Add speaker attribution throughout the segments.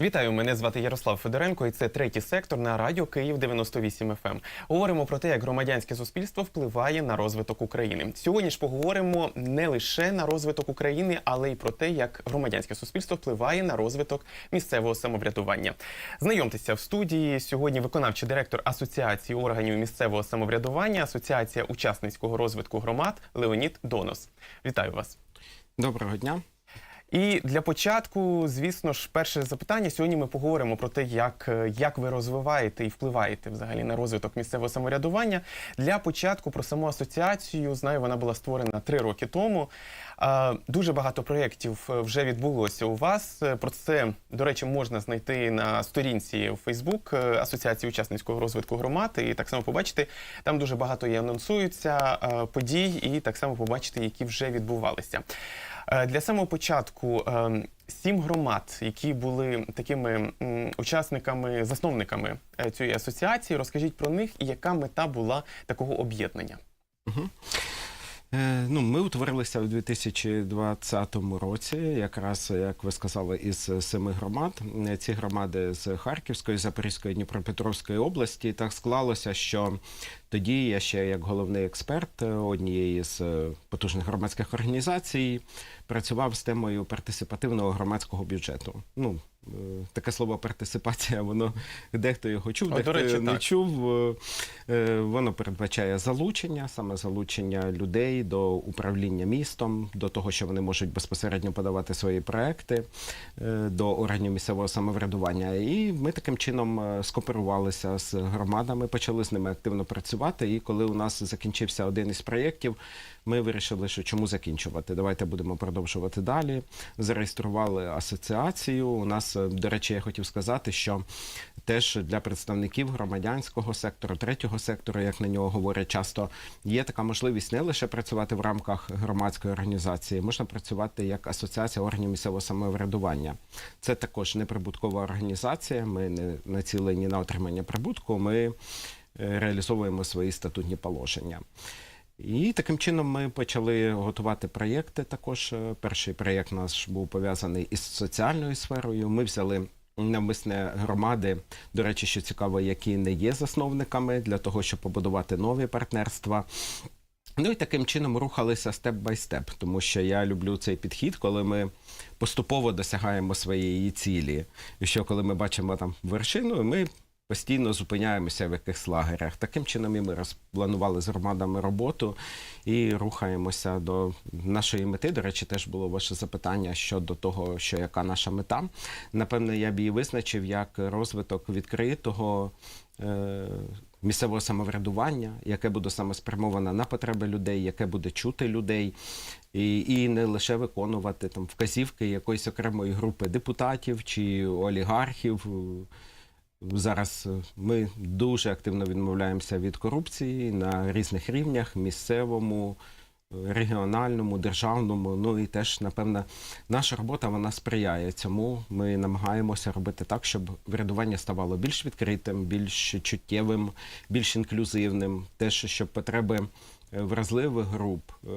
Speaker 1: Вітаю, мене звати Ярослав Федоренко, і це третій сектор на радіо Київ 98 FM. Ем. Говоримо про те, як громадянське суспільство впливає на розвиток України. Сьогодні ж поговоримо не лише на розвиток України, але й про те, як громадянське суспільство впливає на розвиток місцевого самоврядування. Знайомтеся в студії сьогодні. Виконавчий директор Асоціації органів місцевого самоврядування, Асоціація учасницького розвитку громад Леонід Донос. Вітаю вас.
Speaker 2: Доброго дня.
Speaker 1: І для початку, звісно ж, перше запитання. Сьогодні ми поговоримо про те, як, е, як ви розвиваєте і впливаєте взагалі на розвиток місцевого самоврядування. Для початку про саму асоціацію знаю, вона була створена три роки тому. Дуже багато проєктів е, вже відбулося у вас. Е, Про це, до речі, можна знайти на сторінці у Фейсбук Асоціації учасницького розвитку громад. І так само побачити, там дуже багато і анонсуються подій, і так само побачити, які вже відбувалися. Е, Для самого початку е, сім громад, які були такими учасниками, засновниками е, цієї асоціації. Розкажіть про них і яка мета була такого об'єднання?
Speaker 2: Е, Ну, ми утворилися у 2020 році, якраз як ви сказали, із семи громад. Ці громади з Харківської, Запорізької, Дніпропетровської області. Так склалося, що тоді я ще як головний експерт однієї з потужних громадських організацій працював з темою партисипативного громадського бюджету. Ну, е, таке слово партисипація, воно дехто його чув, дехто
Speaker 1: речі,
Speaker 2: його не
Speaker 1: так.
Speaker 2: чув. Е, Воно передбачає залучення, саме залучення людей до управління містом, до того, що вони можуть безпосередньо подавати свої проекти е, до органів місцевого самоврядування. І ми таким чином скоперувалися з громадами, почали з ними активно працювати. І коли у нас закінчився один із проєктів, ми вирішили, що чому закінчувати. Давайте будемо продовжувати далі. Зареєстрували асоціацію. У нас, е, до речі, я хотів сказати, що теж для представників громадянського сектору, третього сектору, як на нього говорять часто, є така можливість не лише працювати в рамках громадської організації, можна працювати як асоціація органів місцевого самоврядування. Це також неприбуткова організація. Ми не націлені на отримання прибутку. Ми е, реалізовуємо свої статутні положення. І таким чином ми почали готувати проєкти. Також Е, перший проєкт наш був пов'язаний із соціальною сферою. Ми взяли навмисне громади, до речі, що цікаво, які не є засновниками для того, щоб побудувати нові партнерства. Ну і таким чином рухалися степ бай степ, тому що я люблю цей підхід, коли ми поступово досягаємо своєї цілі. І що коли ми бачимо там вершину, ми постійно зупиняємося в якихось лагерях. Таким чином і ми розпланували з громадами роботу і рухаємося до нашої мети. До речі, теж було ваше запитання щодо того, що яка наша мета. Напевне, я б її визначив як розвиток відкритого. Е- Місцевого самоврядування, яке буде саме спрямоване на потреби людей, яке буде чути людей, і, і не лише виконувати там вказівки якоїсь окремої групи депутатів чи олігархів. Зараз е, ми дуже активно відмовляємося від корупції на різних рівнях місцевому, е, регіональному, державному. Ну і теж, напевно, наша робота вона сприяє цьому. Ми намагаємося робити так, щоб врядування ставало більш відкритим, більш чуттєвим, більш інклюзивним. Теж щоб потреби вразливих груп е,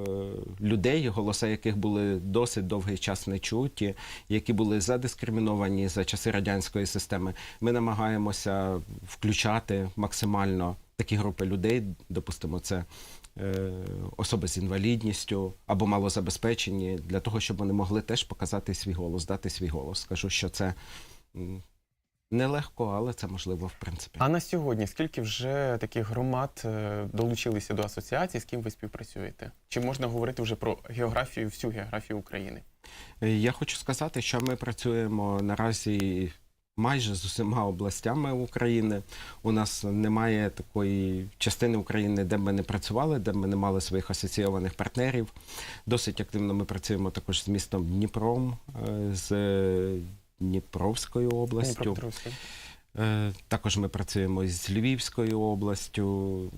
Speaker 2: людей, голоси яких були досить довгий час не чуті, які були задискриміновані за часи радянської системи. Ми намагаємося включати максимально такі групи людей, допустимо, це. е, Особи з інвалідністю або малозабезпечені для того, щоб вони могли теж показати свій голос, дати свій голос. Скажу, що це нелегко, але це можливо в принципі.
Speaker 1: А на сьогодні скільки вже таких громад е, долучилися до асоціації, з ким ви співпрацюєте? Чи можна говорити вже про географію, всю географію України?
Speaker 2: Е, Я хочу сказати, що ми працюємо наразі майже з усіма областями України. У нас немає такої частини України, де б ми не працювали, де б ми не мали своїх асоційованих партнерів. Досить активно ми працюємо також з містом Дніпром, е, з Дніпровською областю. Е, Також ми працюємо із Львівською областю,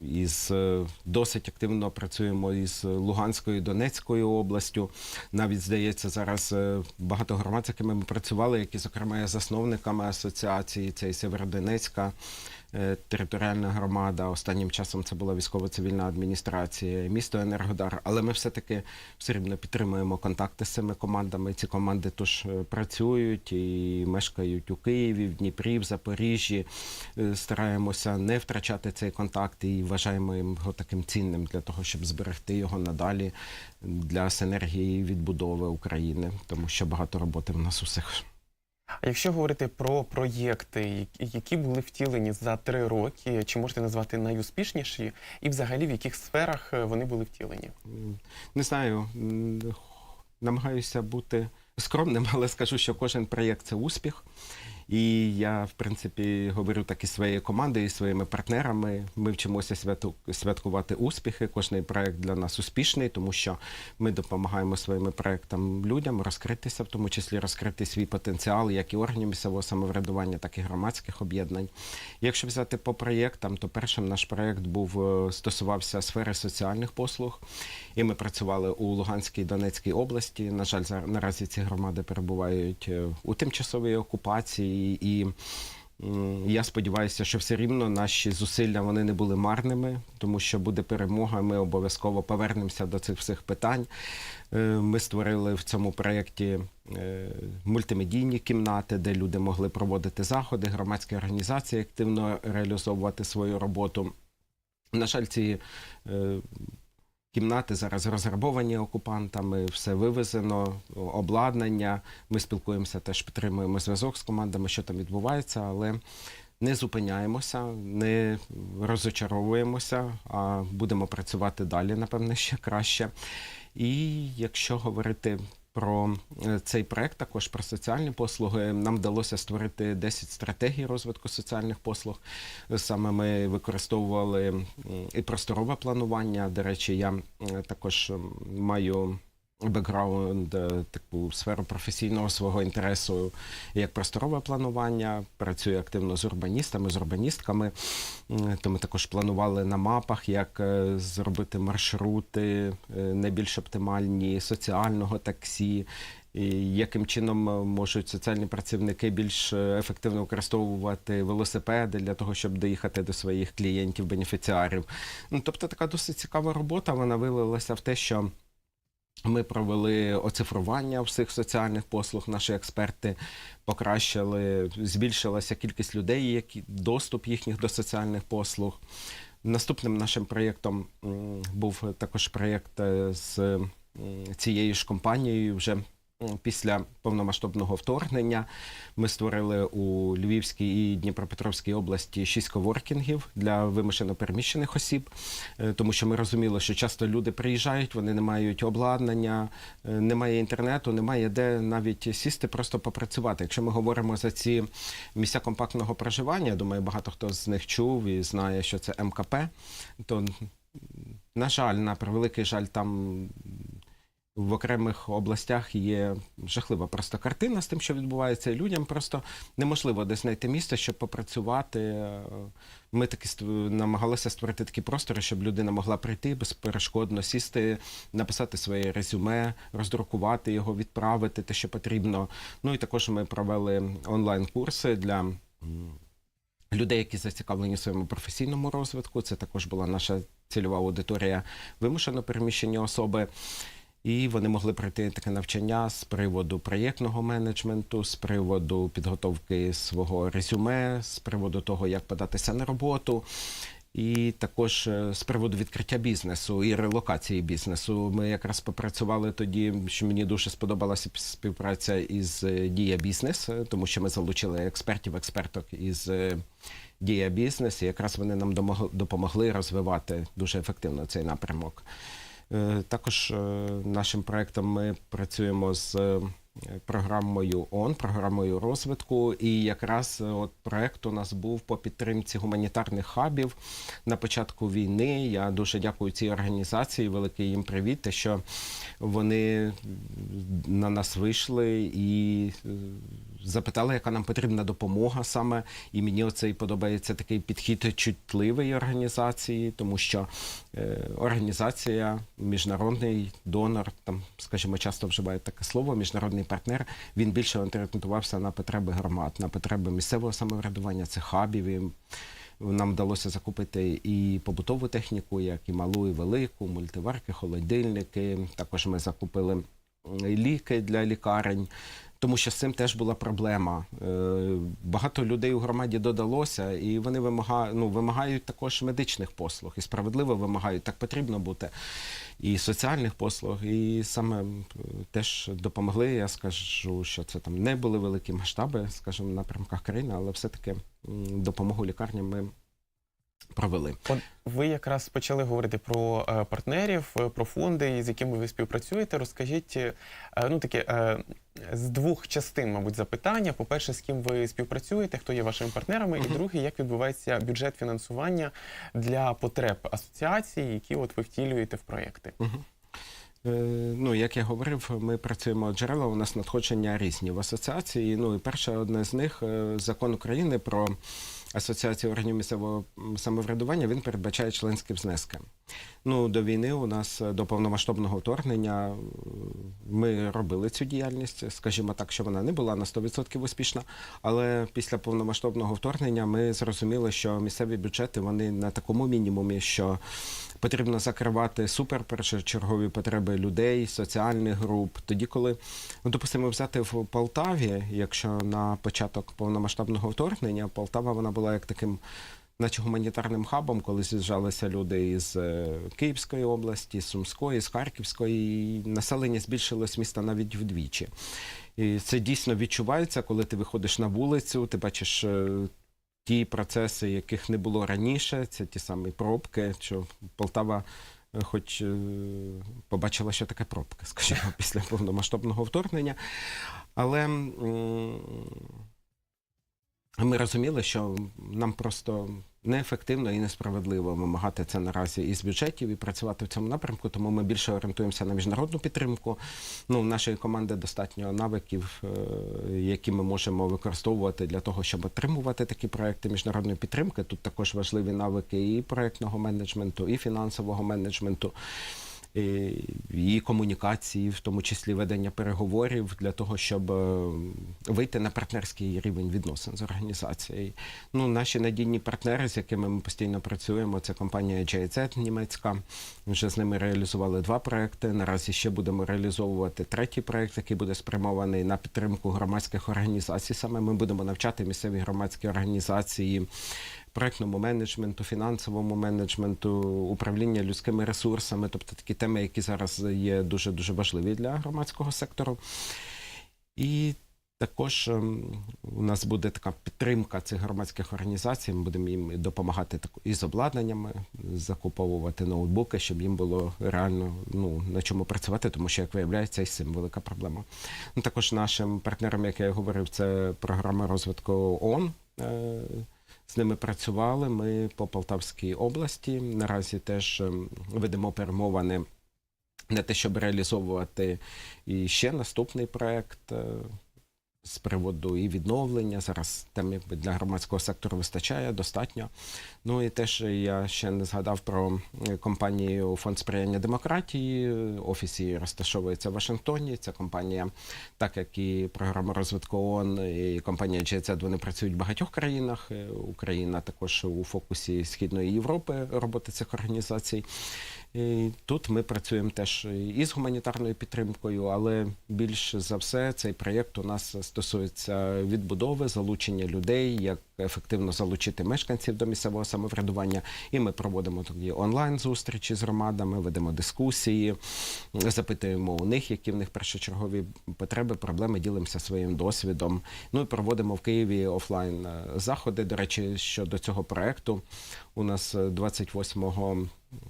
Speaker 2: із е, досить активно працюємо із Луганською, Донецькою областю. Навіть здається, зараз е, багато громад, з якими ми працювали, які, зокрема, є засновниками асоціації, це і Северодонецька. Е, Територіальна громада останнім часом це була військово-цивільна адміністрація, місто Енергодар. Але ми все-таки все рівно підтримуємо контакти з цими командами. Ці команди тож е, працюють і мешкають у Києві, в Дніпрі, в Запоріжжі. Е, Стараємося не втрачати цей контакт і вважаємо його таким цінним для того, щоб зберегти його надалі для синергії відбудови України, тому що багато роботи в нас усіх.
Speaker 1: А якщо говорити про проєкти, які- були втілені за три роки, чи можете назвати найуспішніші, і взагалі в яких сферах е, вони були втілені?
Speaker 2: Не знаю, намагаюся бути скромним, але скажу, що кожен проєкт це успіх. І я, в принципі, говорю так і своєю командою, і своїми партнерами. Ми вчимося святу, святкувати успіхи. Кожний проєкт для нас успішний, тому що ми допомагаємо своїми проєктам людям розкритися, в тому числі розкрити свій потенціал, як і органів місцевого самоврядування, так і громадських об'єднань. Якщо взяти по проєктам, то першим наш проєкт був е, стосувався сфери соціальних послуг. І ми працювали у Луганській Донецькій області. На жаль, наразі ці громади перебувають е, у тимчасовій окупації, і м, я сподіваюся, що все рівно наші зусилля вони не були марними, тому що буде перемога. Ми обов'язково повернемося до цих всіх питань. Е, Ми створили в цьому проєкті е, мультимедійні кімнати, де люди могли проводити заходи, громадські організації активно реалізовувати свою роботу. На жаль, ці е, кімнати зараз розграбовані окупантами, все вивезено, обладнання. Ми спілкуємося, теж підтримуємо зв'язок з командами, що там відбувається, але не зупиняємося, не розочаровуємося, а будемо працювати далі, напевне, ще краще. І якщо говорити про е, цей проект, також про соціальні послуги, нам вдалося створити 10 стратегій розвитку соціальних послуг. Саме ми використовували і просторове планування. До речі, я також маю бекграунд, таку сферу професійного свого інтересу як просторове планування. Працюю активно з урбаністами, з урбаністками. То ми також планували на мапах, як е, зробити маршрути е, найбільш оптимальні соціального таксі. І яким чином е, можуть соціальні працівники більш ефективно використовувати велосипеди для того, щоб доїхати до своїх клієнтів, бенефіціарів. Ну, тобто така досить цікава робота. Вона вилилася в те, що ми провели оцифрування всіх соціальних послуг. Наші експерти покращили, збільшилася кількість людей, які доступ їхніх до соціальних послуг. Наступним нашим проєктом був також проєкт е, з цією ж компанією вже. Після повномасштабного вторгнення ми створили у Львівській і Дніпропетровській області шість коворкінгів для вимушено переміщених осіб, Е, тому що ми розуміли, що часто люди приїжджають, вони не мають обладнання, е, немає інтернету, немає де навіть сісти, просто попрацювати. Якщо ми говоримо за ці місця компактного проживання, я думаю, багато хто з них чув і знає, що це МКП, то на жаль, на превеликий жаль, там в окремих областях є жахлива просто картина з тим, що відбувається, і людям просто неможливо десь знайти місце, щоб попрацювати. Ми таки намагалися створити такі простори, щоб людина могла прийти безперешкодно, сісти, написати своє резюме, роздрукувати його, відправити те, що потрібно. Ну і також ми провели онлайн-курси для. Людей, які зацікавлені в своєму професійному розвитку, це також була наша цільова аудиторія вимушено переміщені особи. І вони могли пройти таке навчання з приводу проєктного менеджменту, з приводу підготовки свого резюме, з приводу того, як податися на роботу. І також е, з приводу відкриття бізнесу і релокації бізнесу. Ми якраз попрацювали тоді, що мені дуже сподобалася співпраця із е, Дія Бізнес, е, тому що ми залучили експертів, експерток із Дія Бізнес, і якраз вони нам допомогли розвивати дуже ефективно цей напрямок. Е, Також е, нашим проектом ми працюємо з е, програмою ООН, програмою розвитку. І якраз от проект у нас був по підтримці гуманітарних хабів на початку війни. Я дуже дякую цій організації. Великий їм привіт, те, що вони на нас вийшли і запитали, яка нам потрібна допомога саме. І мені оцей подобається такий підхід чутливої організації, тому що е, організація, міжнародний донор, там, скажімо, часто вживають таке слово, міжнародний партнер, він більше орієнтувався на потреби громад, на потреби місцевого самоврядування, це хабів. І нам вдалося закупити і побутову техніку, як і малу, і велику, мультиварки, холодильники. Також ми закупили ліки для лікарень. Тому що з цим теж була проблема. Е, Багато людей у громаді додалося, і вони вимагають, ну, вимагають також медичних послуг і справедливо вимагають. Так потрібно бути і соціальних послуг, і саме теж допомогли. Я скажу, що це там не були великі масштаби, скажімо, напрямках країни, але все-таки допомогу лікарням ми провели.
Speaker 1: От ви якраз почали говорити про е, партнерів, е, про фонди, з якими ви співпрацюєте. Розкажіть е, ну таке з двох частин, мабуть, запитання. По-перше, з ким ви співпрацюєте, хто є вашими партнерами, і друге, як відбувається бюджет фінансування для потреб асоціації, які от ви втілюєте в проєкти.
Speaker 2: Е, Ну, як я говорив, ми працюємо джерела. У нас надходження різні в асоціації. Ну і перше одне з них закон України про асоціацію органів місцевого самоврядування. Він передбачає членські внески. Ну до війни у нас е, до повномасштабного вторгнення е, ми робили цю діяльність, скажімо так, що вона не була на 100% успішна. Але після повномасштабного вторгнення ми зрозуміли, що місцеві бюджети вони на такому мінімумі, що потрібно закривати супер першочергові потреби людей, соціальних груп. Тоді, коли ну, допустимо, взяти в Полтаві, якщо на початок повномасштабного вторгнення Полтава вона була як таким. Наче гуманітарним хабом, коли з'їжджалися люди із е, Київської області, з Сумської, з Харківської, і населення збільшилось міста навіть вдвічі. І це дійсно відчувається, коли ти виходиш на вулицю, ти бачиш е, ті процеси, яких не було раніше, це ті самі пробки, що Полтава. е, Хоч побачила, що таке пробки, скажімо, після повномасштабного вторгнення. Але ми розуміли, що нам просто неефективно і несправедливо вимагати це наразі із бюджетів і працювати в цьому напрямку, тому ми більше орієнтуємося на міжнародну підтримку. Ну, в нашої команди достатньо навиків, е, які ми можемо використовувати для того, щоб отримувати такі проекти міжнародної підтримки. Тут також важливі навики і проектного менеджменту, і фінансового менеджменту. І, і комунікації, в тому числі ведення переговорів для того, щоб е, вийти на партнерський рівень відносин з організацією. Ну, наші надійні партнери, з якими ми постійно працюємо, це компанія GIZ німецька. Вже з ними реалізували два проекти. Наразі ще будемо реалізовувати третій проект, який буде спрямований на підтримку громадських організацій. Саме ми будемо навчати місцеві громадські організації проектному менеджменту, фінансовому менеджменту, управління людськими ресурсами, тобто такі теми, які зараз є дуже дуже важливі для громадського сектору. І також ем, у нас буде така підтримка цих громадських організацій. Ми будемо їм допомагати і з обладнаннями, закуповувати ноутбуки, щоб їм було реально ну, на чому працювати, тому що, як виявляється, і з цим велика проблема. Ну, також нашим партнером, як я говорив, це програма розвитку ООН. З ними працювали ми по Полтавській області. Наразі теж ем, ведемо перемовини на те, щоб реалізовувати і ще наступний проект е, з приводу і відновлення. Зараз там якби для громадського сектору вистачає достатньо. Ну і теж я ще не згадав про компанію Фонд сприяння демократії. Офіс її розташовується в Вашингтоні. Ця компанія, так як і програма розвитку ООН, і компанія GZ, вони працюють в багатьох країнах. Е, Україна також у фокусі Східної Європи роботи цих організацій. Тут ми працюємо теж і з гуманітарною підтримкою, але більш за все цей проєкт у нас стосується відбудови, залучення людей, як ефективно залучити мешканців до місцевого самоврядування. І ми проводимо тоді онлайн зустрічі з громадами, ведемо дискусії, запитуємо у них, які в них першочергові потреби, проблеми, ділимося своїм досвідом. Ну і проводимо в Києві офлайн заходи. До речі, щодо цього проекту у нас е, 28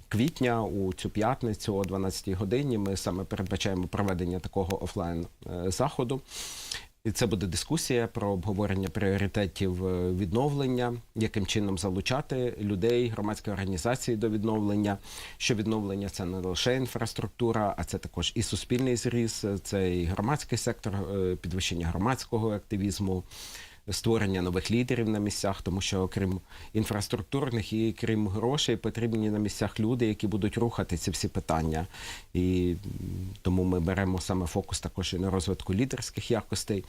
Speaker 2: квітня у цю п'ятницю о 12 годині ми саме передбачаємо проведення такого офлайн е, заходу. І це буде дискусія про обговорення пріоритетів е, відновлення, яким чином залучати людей, громадські організації до відновлення. Що відновлення це не лише інфраструктура, а це також і суспільний зріз, це і громадський сектор, е, підвищення громадського активізму. Створення нових лідерів на місцях, тому що крім інфраструктурних і крім грошей, потрібні на місцях люди, які будуть рухати ці всі питання. І тому ми беремо саме фокус також і на розвитку лідерських якостей.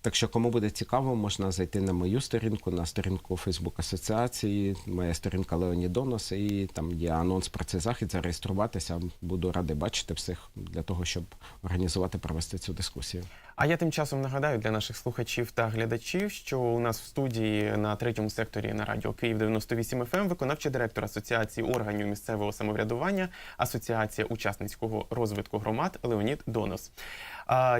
Speaker 2: Так що, кому буде цікаво, можна зайти на мою сторінку, на сторінку Фейсбук Асоціації, моя сторінка Леонід Донос, і там є анонс про цей захід. Зареєструватися. Буду радий бачити всіх для того, щоб організувати провести цю дискусію.
Speaker 1: А я тим часом нагадаю для наших слухачів та глядачів, що у нас в студії на третьому секторі на радіо Київ 98 FM виконавчий директор Асоціації органів місцевого самоврядування, Асоціація учасницького розвитку громад Леонід Донос.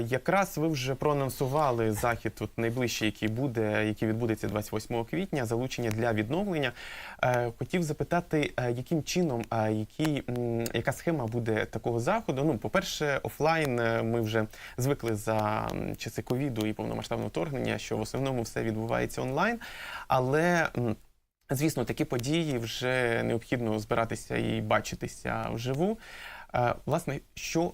Speaker 1: Якраз ви вже проанонсували захід тут найближчий, який буде, який відбудеться 28 квітня, залучення для відновлення. Е, Хотів запитати, е, яким чином, який, яка схема буде такого заходу? Ну, по-перше, офлайн е, ми вже звикли за часи ковіду і повномасштабного вторгнення, що в основному все відбувається онлайн, але. Звісно, такі події вже необхідно збиратися і бачитися вживу. Е, Власне, що е,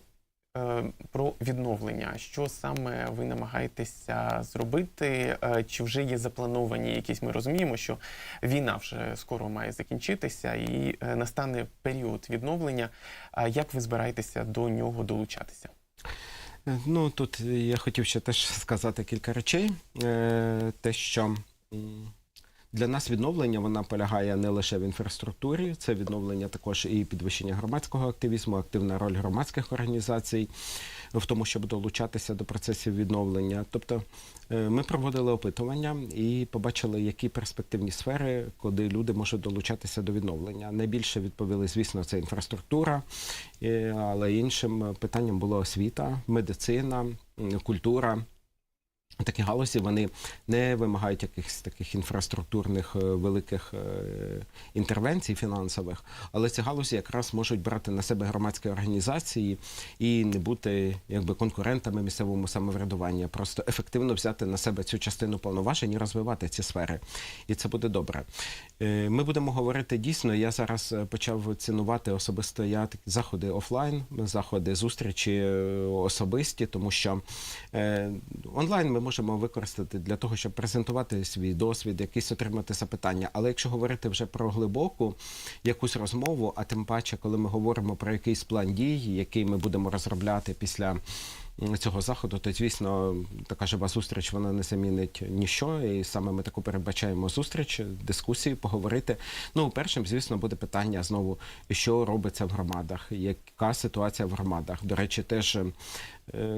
Speaker 1: про відновлення, що саме ви намагаєтеся зробити? Е, Чи вже є заплановані якісь? Ми розуміємо, що війна вже скоро має закінчитися, і е, настане період відновлення. А Як ви збираєтеся до нього долучатися?
Speaker 2: Е, Ну тут я хотів ще теж сказати кілька речей. Е, Те, що для нас відновлення вона полягає не лише в інфраструктурі, це відновлення також і підвищення громадського активізму, активна роль громадських організацій в тому, щоб долучатися до процесів відновлення. Тобто е, ми проводили опитування і побачили, які перспективні сфери, куди люди можуть долучатися до відновлення. Найбільше відповіли, звісно, це інфраструктура, е, але іншим питанням була освіта, медицина, культура. Такі галузі вони не вимагають якихось таких інфраструктурних е, великих е, інтервенцій фінансових, але ці галузі якраз можуть брати на себе громадські організації і не бути якби конкурентами місцевому самоврядуванню, просто ефективно взяти на себе цю частину повноважень і розвивати ці сфери. І це буде добре. Е, Ми будемо говорити дійсно. Я зараз почав цінувати особисто я такі заходи офлайн, заходи зустрічі особисті, тому що онлайн ми можемо використати для того, щоб презентувати свій досвід, якісь отримати запитання. Але якщо говорити вже про глибоку якусь розмову, а тим паче, коли ми говоримо про якийсь план дій, який ми будемо розробляти після. Цього заходу, то звісно, така жива зустріч вона не замінить ніщо, і саме ми таку передбачаємо зустріч, дискусії, поговорити. Ну, першим, звісно, буде питання знову, що робиться в громадах, яка ситуація в громадах. До речі, теж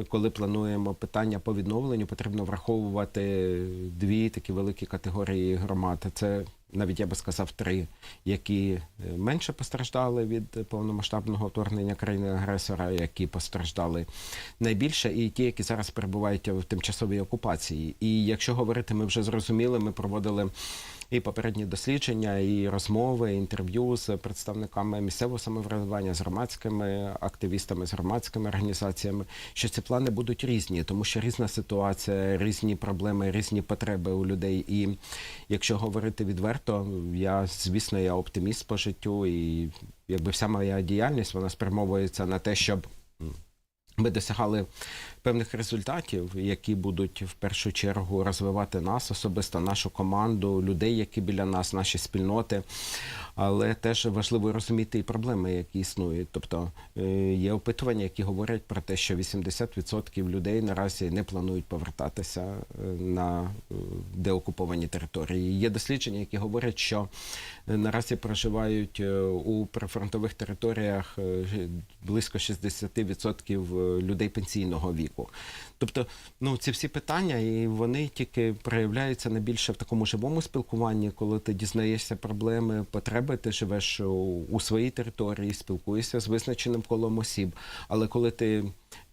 Speaker 2: коли плануємо питання по відновленню, потрібно враховувати дві такі великі категорії громад. Це навіть я би сказав три, які е, менше постраждали від повномасштабного вторгнення країни-агресора, які постраждали найбільше, і ті, які зараз перебувають в тимчасовій окупації. І якщо говорити, ми вже зрозуміли, ми проводили. І попередні дослідження, і розмови, і інтерв'ю з представниками місцевого самоврядування, з громадськими активістами, з громадськими організаціями, що ці плани будуть різні, тому що різна ситуація, різні проблеми, різні потреби у людей. І якщо говорити відверто, я звісно, я оптиміст по життю, і якби вся моя діяльність вона спрямовується на те, щоб ми досягали певних результатів, які будуть в першу чергу розвивати нас, особисто нашу команду, людей, які біля нас, наші спільноти. Але теж важливо розуміти і проблеми, які існують. Тобто е, є опитування, які говорять про те, що 80% людей наразі не планують повертатися е, на е, деокуповані території. Є дослідження, які говорять, що наразі проживають у прифронтових територіях близько 60% людей пенсійного віку. Тобто, ну ці всі питання, і вони тільки проявляються найбільше в такому живому спілкуванні, коли ти дізнаєшся проблеми, потреби, ти живеш у, у своїй території, спілкуєшся з визначеним колом осіб. Але коли ти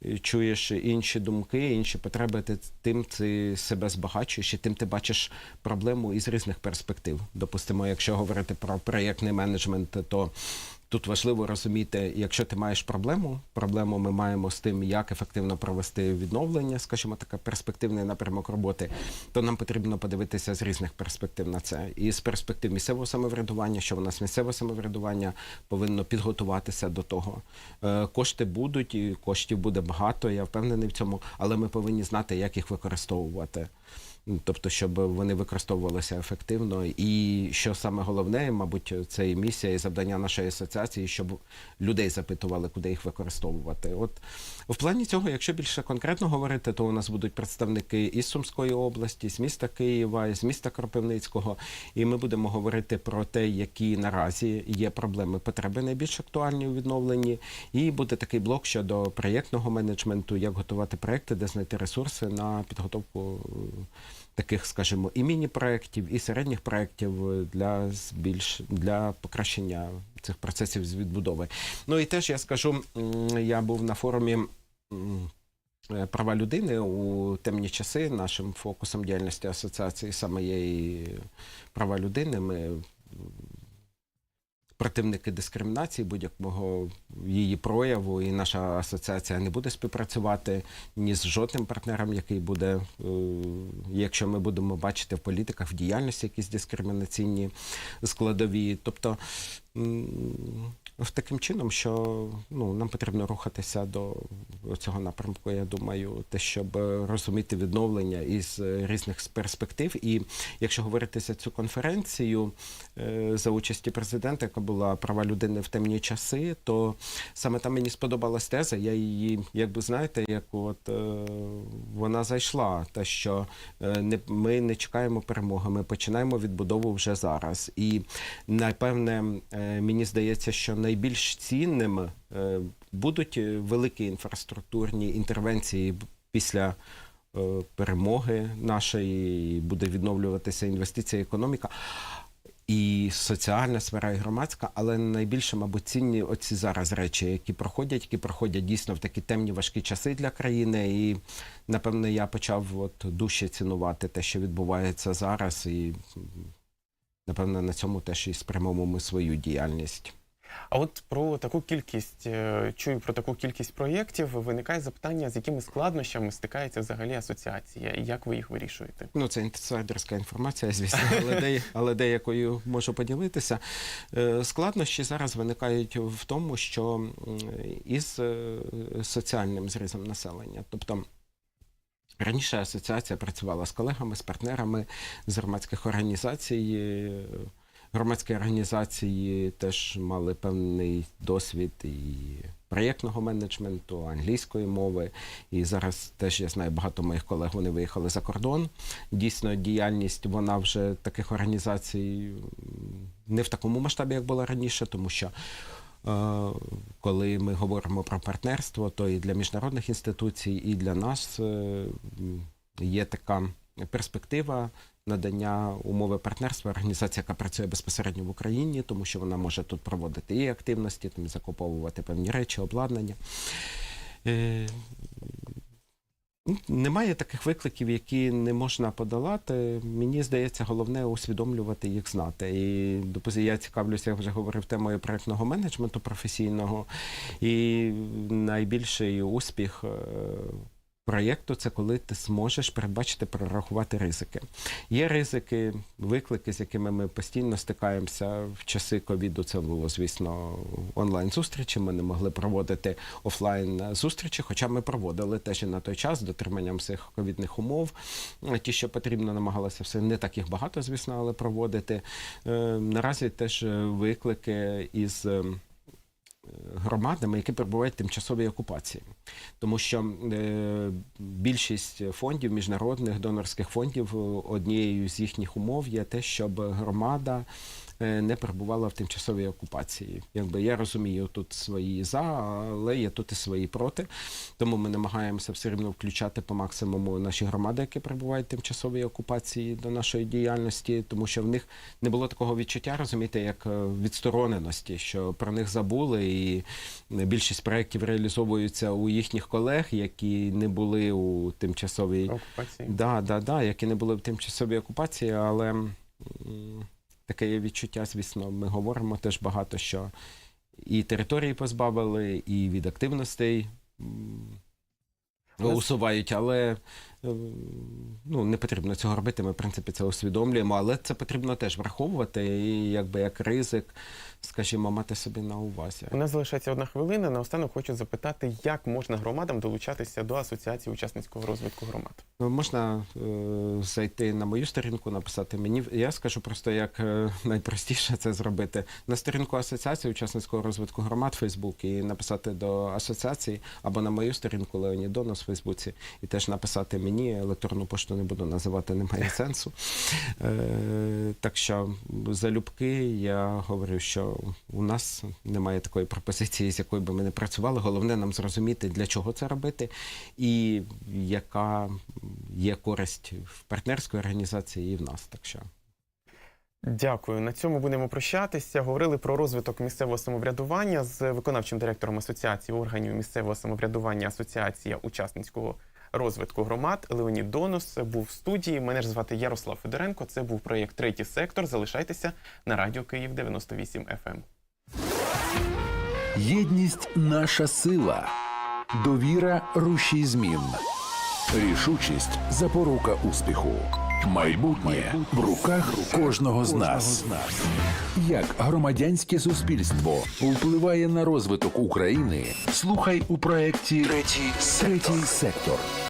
Speaker 2: е, чуєш інші думки, інші потреби, ти тим ти себе збагачуєш і тим ти бачиш проблему із різних перспектив. Допустимо, якщо говорити про проєктний менеджмент, то Тут важливо розуміти, якщо ти маєш проблему, проблему ми маємо з тим, як ефективно провести відновлення, скажімо, таке перспективний напрямок роботи, то нам потрібно подивитися з різних перспектив на це. І з перспектив місцевого самоврядування, що в нас місцеве самоврядування повинно підготуватися до того. Е, Кошти будуть, і коштів буде багато, я впевнений в цьому, але ми повинні знати, як їх використовувати. Ну, Тобто, щоб вони використовувалися ефективно, і що саме головне, мабуть, це і місія і завдання нашої асоціації, щоб людей запитували, куди їх використовувати. От в плані цього, якщо більше конкретно говорити, то у нас будуть представники із Сумської області, з міста Києва, з міста Кропивницького, і ми будемо говорити про те, які наразі є проблеми, потреби найбільш актуальні у відновленні. І буде такий блок щодо проєктного менеджменту, як готувати проекти, де знайти ресурси на підготовку е, таких, скажімо, і міні-проєктів, і середніх проєктів для збільш для покращення цих процесів з відбудови. Ну і теж я скажу, я був на форумі. е, Права людини у темні часи нашим фокусом діяльності асоціації саме є і права людини. Ми противники дискримінації будь-якого її прояву, і наша асоціація не буде співпрацювати ні з жодним партнером, який буде, е, якщо ми будемо бачити в політиках в діяльності якісь дискримінаційні складові. Тобто в таким чином, що ну, нам потрібно рухатися до цього напрямку, я думаю, те, щоб розуміти відновлення із різних перспектив. І якщо говорити за цю конференцію е, за участі президента, яка була права людини в темні часи, то саме там мені сподобалась теза. Я її, якби знаєте, як от е, вона зайшла, те, що е, не ми не чекаємо перемоги, ми починаємо відбудову вже зараз. І напевне, мені здається, що найбільш цінним е, будуть е, великі інфраструктурні інтервенції після е, перемоги нашої, буде відновлюватися інвестиція, економіка. І соціальна сфера, і громадська, але найбільше, мабуть, цінні оці зараз речі, які проходять, які проходять дійсно в такі темні важкі часи для країни. І напевне я почав от дужче цінувати те, що відбувається зараз, і напевне на цьому теж і спрямуємо ми свою діяльність.
Speaker 1: А от про таку кількість е, чую про таку кількість проєктів. Виникає запитання, з якими складнощами стикається взагалі асоціація, і як ви їх вирішуєте?
Speaker 2: Ну, це інсайдерська інформація, звісно, але, де, але деякою можу поділитися. Е, Складнощі зараз виникають в тому, що із е, соціальним зрізом населення. Тобто раніше асоціація працювала з колегами, з партнерами з громадських організацій. Громадські організації теж мали певний досвід і проєктного менеджменту, англійської мови. І зараз теж я знаю, багато моїх колег вони виїхали за кордон. Дійсно, діяльність вона вже таких організацій не в такому масштабі, як була раніше, тому що. е, Коли ми говоримо про партнерство, то і для міжнародних інституцій, і для нас е, є така перспектива надання умови партнерства організація, яка працює безпосередньо в Україні, тому що вона може тут проводити і активності, там закуповувати певні речі, обладнання. Е, ну, Немає таких викликів, які не можна подолати. Мені здається, головне усвідомлювати їх знати. І я цікавлюся, я вже говорив темою проектного менеджменту професійного. І найбільший успіх е, проєкту це коли ти зможеш передбачити, прорахувати ризики. Є ризики, виклики, з якими ми постійно стикаємося в часи ковіду. Це було, звісно, онлайн-зустрічі. Ми не могли проводити офлайн зустрічі, хоча ми проводили теж і на той час дотриманням цих ковідних умов. Ті, що потрібно, намагалися все не так їх багато, звісно, але проводити. Е, Наразі теж виклики із. Громадами, які перебувають в тимчасовій окупації, тому що е, більшість фондів, міжнародних донорських фондів, е, однією з їхніх умов є те, щоб громада не перебувала в тимчасовій окупації. Якби я розумію тут свої за, але є тут і свої проти. Тому ми намагаємося все рівно включати по максимуму наші громади, які перебувають в тимчасовій окупації до нашої діяльності, тому що в них не було такого відчуття, розумієте, як е, відстороненості, що про них забули, і більшість проєктів реалізовуються у їхніх колег, які не були у тимчасовій
Speaker 1: Окупації?
Speaker 2: Да, да, да, які не були в тимчасовій окупації, але таке є відчуття, звісно, ми говоримо теж багато, що і території позбавили, і від активностей усувають, але ну, не потрібно цього робити. Ми, в принципі, це усвідомлюємо, але це потрібно теж враховувати і якби як ризик, скажімо, мати собі на увазі.
Speaker 1: У нас залишається одна хвилина. Наостанок хочу запитати, як можна громадам долучатися до асоціації учасницького розвитку громад.
Speaker 2: Ну, Можна е, зайти на мою сторінку, написати мені. Я скажу просто, як е, найпростіше це зробити на сторінку асоціації учасницького розвитку громад Фейсбук і написати до асоціації або на мою сторінку Леонід Донос в Фейсбуці, і теж написати мені. Електронну пошту не буду називати, немає сенсу. Е, так що залюбки я говорю, що у нас немає такої пропозиції, з якою би ми не працювали. Головне нам зрозуміти, для чого це робити, і яка є користь в партнерської організації і в нас. Так що
Speaker 1: Дякую. На цьому будемо прощатися. Говорили про розвиток місцевого самоврядування з виконавчим директором Асоціації органів місцевого самоврядування Асоціація учасницького розвитку громад Леонід Донос був в студії. Мене ж звати Ярослав Федоренко. Це був проєкт Третій сектор. Залишайтеся на радіо Київ 98 FM.
Speaker 3: Єдність наша сила. Довіра рушій змін. Рішучість запорука успіху. Майбутнє в руках кожного з нас. Як громадянське суспільство впливає на розвиток України? Слухай у проєкті Третій сектор.